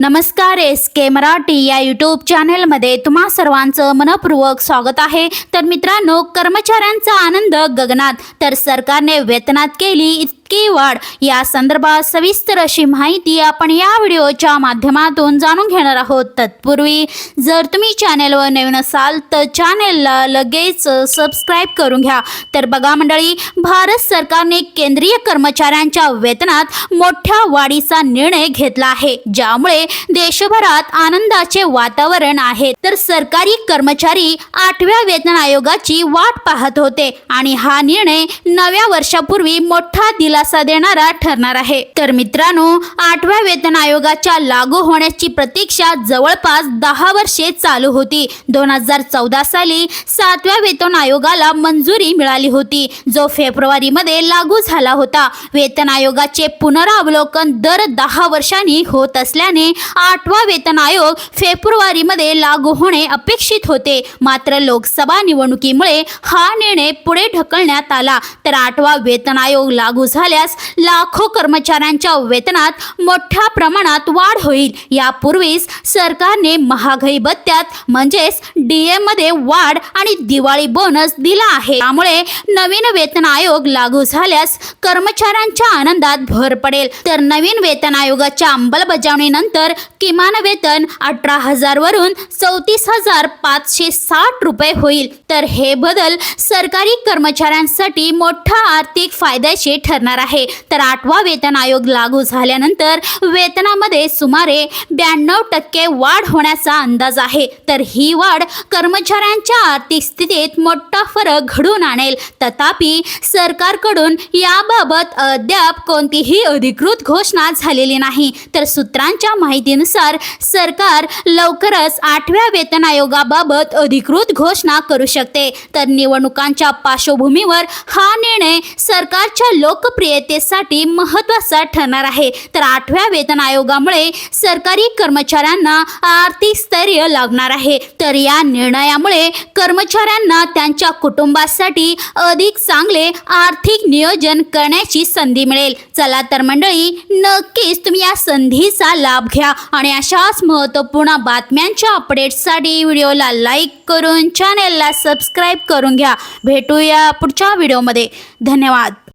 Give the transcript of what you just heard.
नमस्कार एस के मराठी या यूट्यूब चॅनेलमध्ये तुम्हा सर्वांचं मनपूर्वक स्वागत आहे. तर मित्रांनो कर्मचाऱ्यांचा आनंद गगनात. तर सरकारने वेतनात केली इतकी वाढ या संदर्भात सविस्तर अशी माहिती आपण या व्हिडिओच्या माध्यमातून जाणून घेणार आहोत. तत्पूर्वी जर तुम्ही चॅनेलवर नवीन असाल तर चॅनेलला लगेच सबस्क्राईब करून घ्या. तर बघा मंडळी भारत सरकारने केंद्रीय कर्मचाऱ्यांच्या वेतनात मोठ्या वाढीचा निर्णय घेतला आहे ज्यामुळे देशभरात आनंदाचे वातावरण आहे. तर सरकारी कर्मचारी आठव्या वेतन आयोगाची वाट पाहत होते आणि हा निर्णय नव्या वर्षापूर्वी मोठा दिलासा देणारा ठरणार आहे. तर मित्रांनो आठव्या वेतन आयोगाच्या लागू होण्याची प्रतीक्षा जवळपास दहा वर्षे चालू होती. दोन हजार चौदा साली सातव्या वेतन आयोगाला मंजुरी मिळाली होती. जो फेब्रुवारीमध्ये लागू झाला होता. वेतन आयोगाचे पुनरावलोकन दर दहा वर्षांनी होत असल्याने आठवा वेतन आयोग फेब्रुवारीमध्ये लागू होणे अपेक्षित होते. मात्र लोकसभा निवडणुकीमुळे हा निर्णय पुढे ढकलण्यात आला. तर आठवा वेतन आयोग लागू झाला झाल्यास लाखो कर्मचाऱ्यांच्या वेतनात मोठ्या प्रमाणात वाढ होईल. यापूर्वीच सरकारने महागाई भत्त्यात म्हणजेच डीएममध्ये वाढ आणि दिवाळी बोनस दिला आहे. त्यामुळे नवीन वेतन आयोग लागू झाल्यास कर्मचाऱ्यांच्या आनंदात भर पडेल. तर नवीन वेतन आयोगाच्या अंमलबजावणीनंतर किमान वेतन अठरा हजार वरून चौतीस हजार पाचशे साठ रुपये होईल. तर हे बदल सरकारी कर्मचाऱ्यांसाठी मोठा आर्थिक फायद्याचे ठरणार आहे. तर आठवा वेतन आयोग लागू झाल्यानंतर वेतनामध्ये सुमारे ब्याण्णव टक्के वाढ होण्याचा अंदाज आहे. तर ही वाढ कर्मचाऱ्यांच्या आर्थिक स्थितीत मोठा फरक घडून आणेल. तथापि सरकारकडून याबाबत अद्याप कोणतीही अधिकृत घोषणा झालेली नाही. तर सूत्रांच्या माहितीनुसार सरकार लवकरच आठव्या वेतन आयोगाबाबत अधिकृत घोषणा करू शकते. तर निवडणुकांच्या पार्श्वभूमीवर हा निर्णय सरकारच्या लोकप्रिय देयतेसाठी महत्त्वाचा ठरणार आहे. तर आठव्या वेतन आयोगामुळे सरकारी कर्मचाऱ्यांना आर्थिक स्थैर्य लागणार आहे. तर या निर्णयामुळे कर्मचाऱ्यांना त्यांच्या कुटुंबासाठी अधिक चांगले आर्थिक नियोजन करण्याची संधी मिळेल. चला तर मंडळी नक्कीच तुम्ही या संधीचा लाभ घ्या आणि अशाच महत्त्वपूर्ण बातम्यांच्या अपडेट्ससाठी व्हिडिओला लाईक करून चॅनेलला सबस्क्राईब करून घ्या. भेटूया पुढच्या व्हिडिओमध्ये. धन्यवाद.